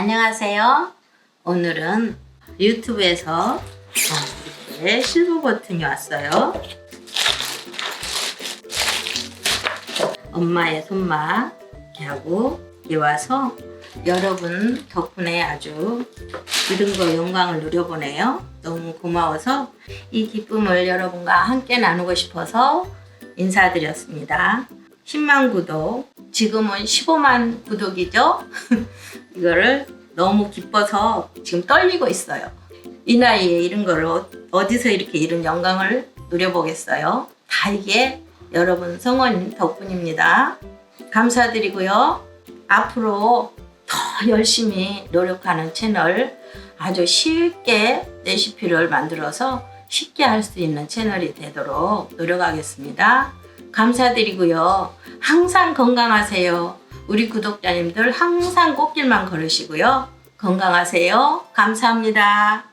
안녕하세요. 오늘은 유튜브에서 어, 이렇게 실버 버튼이 왔어요. 엄마의 손맛 이렇게 하고 이렇게 와서 여러분 덕분에 아주 이런 거 영광을 누려보네요. 너무 고마워서 이 기쁨을 여러분과 함께 나누고 싶어서 인사드렸습니다. 10만 구독, 지금은 15만 구독이죠? 이거를 너무 기뻐서 지금 떨리고 있어요. 이 나이에 이런 거를 어- 어디서 이렇게 이런 영광을 누려보겠어요? 다 이게 여러분 성원 덕분입니다. 감사드리고요. 앞으로 더 열심히 노력하는 채널 아주 쉽게 레시피를 만들어서 쉽게 할 수 있는 채널이 되도록 노력하겠습니다. 감사드리고요. 항상 건강하세요. 우리 구독자님들 항상 꽃길만 걸으시고요. 건강하세요. 감사합니다.